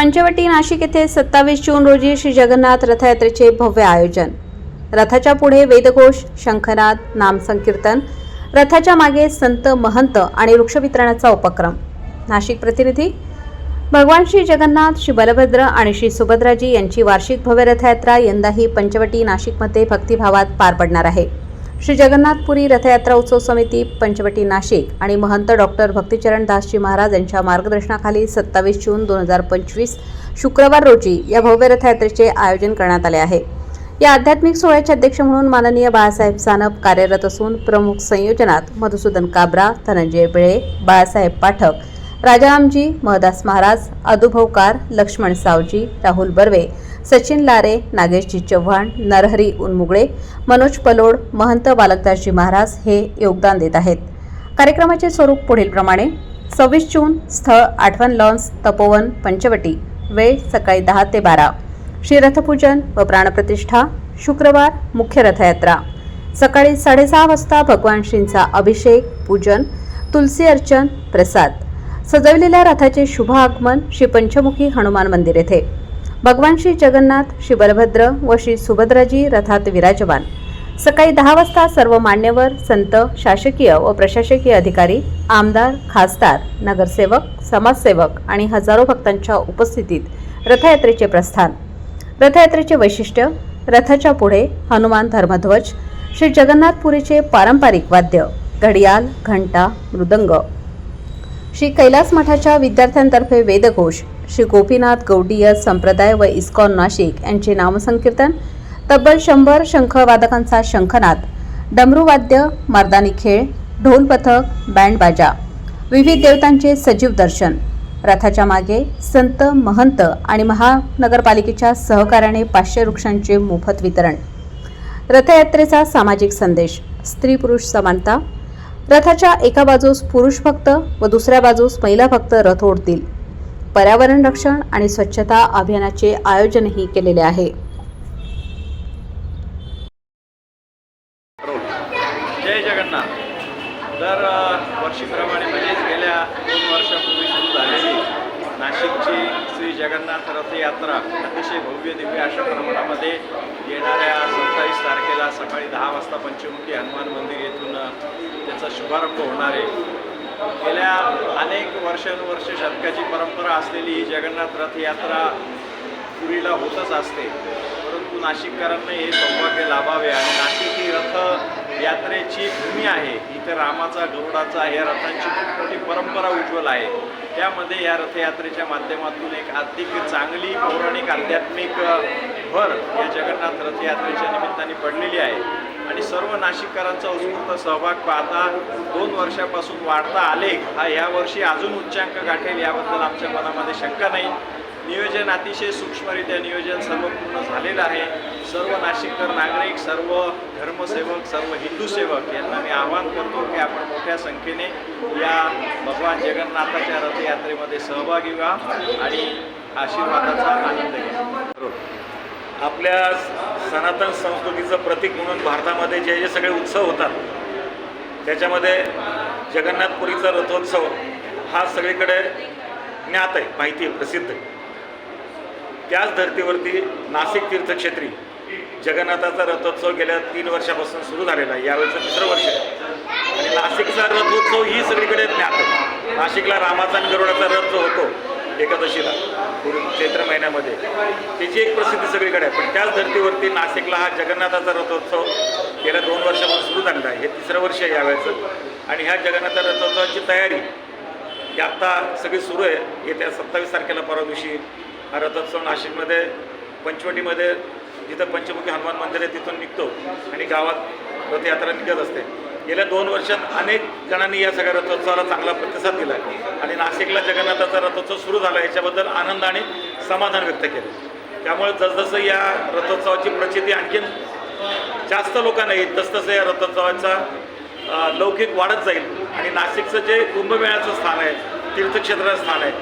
पंचवटी नाशिक येथे सत्तावीस जून रोजी श्री जगन्नाथ रथयात्रेचे भव्य आयोजन. रथाच्या पुढे वेदघोष शंखनाद नामसंकीर्तन रथाच्या मागे संत महंत आणि वृक्षवितरणाचा उपक्रम. नाशिक प्रतिनिधी भगवान श्री जगन्नाथ श्री बलभद्र आणि श्री सुभद्राजी यांची वार्षिक भव्य रथयात्रा यंदाही पंचवटी नाशिकमध्ये भक्तिभावात पार पडणार आहे. श्री जगन्नाथपुरी रथयात्रा उत्सव समिती पंचवटी नाशिक आणि महंत डॉक्टर भक्तिचरण दासजी महाराज यांच्या मार्गदर्शनाखाली सत्तावीस जून दोन हजार पंचवीस शुक्रवार रोजी या भव्य रथयात्रेचे आयोजन करण्यात आले आहे. या आध्यात्मिक सोहळ्याचे अध्यक्ष म्हणून माननीय बाळासाहेब सानप कार्यरत असून प्रमुख संयोजनात मधुसूदन काब्रा धनंजय बिळे बाळासाहेब पाठक राजारामजी महदास महाराज अदुभवकार लक्ष्मण सावजी राहुल बर्वे सचिन लारे नागेशजी चव्हाण नरहरी उनमुगळे मनोज पलोड महंत बालकदासजी महाराज हे योगदान देत आहेत. कार्यक्रमाचे स्वरूप पुढीलप्रमाणे. सव्वीस जून स्थळ आठवण लॉन्स तपोवन पंचवटी. वेळ सकाळी दहा ते बारा. श्री रथपूजन व प्राणप्रतिष्ठा. शुक्रवार मुख्य रथयात्रा. सकाळी साडेसहा वाजता भगवान श्रींचा अभिषेक पूजन तुलसी अर्चन प्रसाद. सजवलेल्या रथाचे शुभ आगमन श्री पंचमुखी हनुमान मंदिर येथे. भगवान श्री जगन्नाथ श्री बलभद्र व श्री सुभद्राजी रथात विराजमान. सकाळी दहा वाजता सर्व मान्यवर संत शासकीय व प्रशासकीय अधिकारी आमदार खासदार नगरसेवक समाजसेवक आणि हजारो भक्तांच्या उपस्थितीत रथयात्रेचे प्रस्थान. रथयात्रेचे वैशिष्ट्य रथाच्या पुढे हनुमान धर्मध्वज श्री जगन्नाथपुरीचे पारंपरिक वाद्य घडियाल घंटा मृदंग श्री कैलास मठाच्या विद्यार्थ्यांतर्फे वेदघोष. श्री गोपीनाथ गौडीय संप्रदाय व इस्कॉन नाशिक यांचे नामसंकीर्तन. तब्बल शंभर शंखवादकांचा शंखनाद. डमरूवाद्य मर्दानी खेळ ढोल पथक बँड बाजा. विविध देवतांचे सजीव दर्शन. रथाच्या मागे संत महंत आणि महानगरपालिकेच्या सहकार्याने पाचशे वृक्षांचे मोफत वितरण. रथयात्रेचा सामाजिक संदेश. स्त्री पुरुष समानता रथाच्या एका बाजूस पुरुष भक्त व दुसऱ्या बाजूस महिला भक्त रथ ओढतील. पर्यावरण रक्षण आणि स्वच्छता अभियानाचे आयोजनही केलेले आहे. जय जगन्नाथ. दर वर्षीप्रमाणे म्हणजेच गेल्या दोन वर्षापूर्वी सुरू झालेली नाशिकची श्री जगन्नाथ रथयात्रा अतिशय भव्य दिव्य अशा प्रमाणामध्ये येणाऱ्या सत्तावीस तारखेला सकाळी दहा वाजता पंचमुखी हनुमान मंदिर येथून त्याचा शुभारंभ होणार आहे. गेल्या अनेक वर्षानुवर्ष शतकाची परंपरा असलेली ही जगन्नाथ रथयात्रा पुरीला होतच असते. परंतु नाशिककरांना हे सौभाग्य लाभावे रथ भूमी आहे. इथे रामाचा गरुडाचा या रथांची खूप मोठी परंपरा उज्ज्वल आहे. त्यामध्ये या रथयात्रेच्या माध्यमातून एक अधिक चांगली पौराणिक आध्यात्मिक भर या जगन्नाथ रथयात्रेच्या निमित्ताने पडलेली आहे. आणि सर्व नाशिककरांचा उत्स्फूर्त सहभाग पाहता दोन वर्षापासून वाढता आलेख हा यावर्षी अजून उच्चांक गाठेल याबद्दल आमच्या मनामध्ये शंका नाही. नियोजन अतिशय सूक्ष्मरित्या नियोजन सर्व पूर्ण झालेलं आहे. सर्व नाशिककर नागरिक सर्व धर्मसेवक सर्व हिंदू सेवक यांना मी आवाहन करतो की आपण मोठ्या संख्येने या भगवान जगन्नाथाच्या रथयात्रेमध्ये सहभागी व्हा आणि आशीर्वादाचा आनंद घ्या. आपल्या सनातन संस्कृतीचं प्रतीक म्हणून भारतामध्ये जे जे सगळे उत्सव होतात त्याच्यामध्ये जगन्नाथपुरीचा रथोत्सव हा सगळीकडे ज्ञात आहे माहिती आहे प्रसिद्ध आहे. त्याच धर्तीवरती नाशिक तीर्थक्षेत्री जगन्नाथाचा रथोत्सव गेल्या तीन वर्षापासून सुरू झालेला आहे. यावेळेचं तिसरं वर्ष आहे. आणि नाशिकचा रथोत्सव ही सगळीकडे ज्ञात नाशिकला रामाचा आणि गरुडाचा रथ जो होतो एकादशीला चैत्र महिन्यामध्ये त्याची एक प्रसिद्धी सगळीकडे आहे. पण त्याच धर्तीवरती नाशिकला हा जगन्नाथाचा रथोत्सव गेल्या दोन वर्षापासून सुरू झालेला आहे. हे तिसरं वर्ष आहे यावेळेचं. आणि ह्या जगन्नाथ रथोत्सवाची तयारी ही आत्ता सगळी सुरू आहे. येत्या सत्तावीस तारखेला परवा दिवशी हा रथोत्सव नाशिकमध्ये पंचवटीमध्ये जिथं पंचमुखी हनुमान मंदिर आहे तिथून निघतो आणि गावात रथयात्रा निघत असते. गेल्या दोन वर्षात अनेक जणांनी या सगळ्या रथोत्सवाला चांगला प्रतिसाद दिला आणि नाशिकला जगन्नाथाचा रथोत्सव सुरू झाला याच्याबद्दल आनंद आणि समाधान व्यक्त केलं. त्यामुळे जसजसं या रथोत्सवाची प्रचिती आणखीन जास्त लोकांना येईल तसतसं या रथोत्सवाचा लौकिक वाढत जाईल. आणि नाशिकचं जे कुंभमेळ्याचं स्थान आहे तीर्थक्षेत्राचं स्थान आहे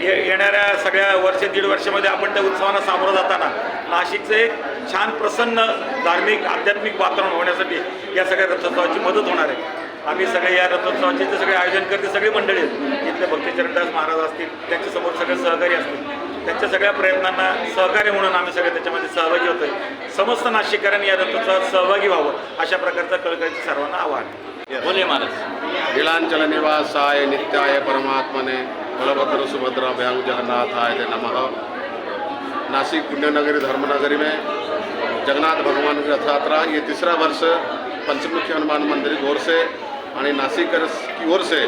ये येणाऱ्या सगळ्या वर्ष दीड वर्षामध्ये आपण त्या उत्सवांना सामोरं जाताना नाशिकचं एक छान प्रसन्न धार्मिक आध्यात्मिक वातावरण होण्यासाठी या सगळ्या रथोत्सवाची मदत होणार आहे. आम्ही सगळे या रथोत्सवाचे जे सगळे आयोजन करते सगळी मंडळी आहेत. इथले भक्तीचरणदास महाराज असतील त्यांच्यासमोर सगळे सहकारी असतील. त्यांच्या सगळ्या प्रयत्नांना सहकार्य म्हणून आम्ही सगळे त्याच्यामध्ये सहभागी होतोय. समस्त नाशिककरांनी या रथोत्सवात सहभागी व्हावं अशा प्रकारचं कळकळीचं सर्वांना आव्हान. आहे. बोले महाराज. नीलांचल निवासाय नित्याय परमात्मने. बलभद्र सुभद्रा भयंग जगन्नाथाय नमः। नासिक पुण्यनगरी धर्मनगरी में जगन्नाथ भगवान की रथ यात्रा ये तीसरा वर्ष पंचमुखी हनुमान मंदिर की ओर से आणि नासिकर की ओर से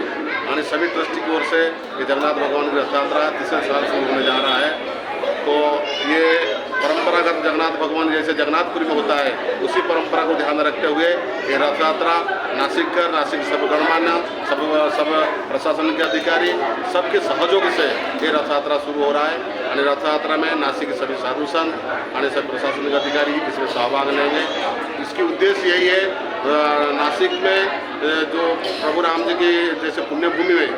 आणि सभी ट्रस्टी की ओर से ये जगन्नाथ भगवान की रथ यात्रा तीसरे साल शुरू होने जा रहा है। तो ये परंपरागत जगन्नाथ भगवान जैसे जगन्नाथपुरी में होता है, उसी परंपरा को ध्यान रखते हुए ये रथ यात्रा नासिक कर नासिक सब गणमान्य, सब सब प्रशासन के अधिकारी, सबके सहयोग से ये रथ यात्रा शुरू हो रहा है। आणि रथ यात्रा में नासिक के सभी साधु संत, आणि सब प्रशासनिक अधिकारी इसमें सहभाग लेंगे। इसकी उद्देश्य यही है नासिक में जो प्रभु राम जी की जैसे पुण्यभूमि में,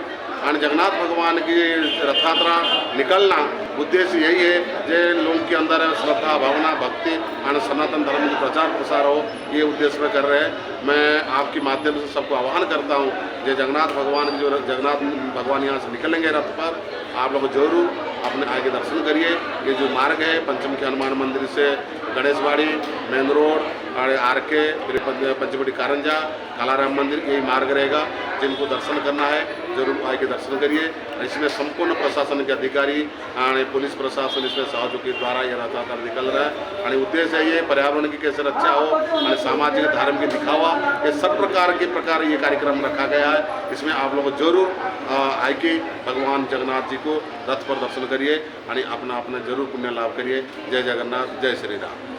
आणि जगन्नाथ भगवान की रथ यात्रा निकलना उद्देश्य यही है, जे लोगों के अंदर श्रद्धा, भावना, भक्ति और सनातन धर्म का प्रचार प्रसार हो, ये उद्देश्य में कर रहे हैं। मैं आपके माध्यम से सबको आह्वान करता हूँ, जय जगन्नाथ भगवान, जो जगन्नाथ भगवान यहाँ से निकलेंगे रथ पर, आप लोग ज़रूर अपने आगे दर्शन करिए। ये जो मार्ग है, पंचम के हनुमान मंदिर से गणेशवाड़ी, मेन रोड और आर के फिर पंच- पंचवटी कारंजा, कालाराम मंदिर, यही मार्ग रहेगा। जिनको दर्शन करना है ज़रूर आगे दर्शन करिए। इसमें संपूर्ण प्रशासन के अधिकारी पोलीस प्रशासन इसमें सहयोगी द्वारा ये रथ यात्रा निकल रहा है। आणि उद्देश्य ये पर्यावरण की कैसे रक्षा हो आणि सामाजिक, धार्मिक दिखावा, ये सब प्रकार के प्रकार ये कार्यक्रम रखा गया है। इसमें आप लोग ज़रूर आके भगवान जगन्नाथ जी को रथ पर दर्शन करिए। आणि अपना अपना ज़रूर पुण्य लाभ करिए। जय जगन्नाथ, जय श्री राम।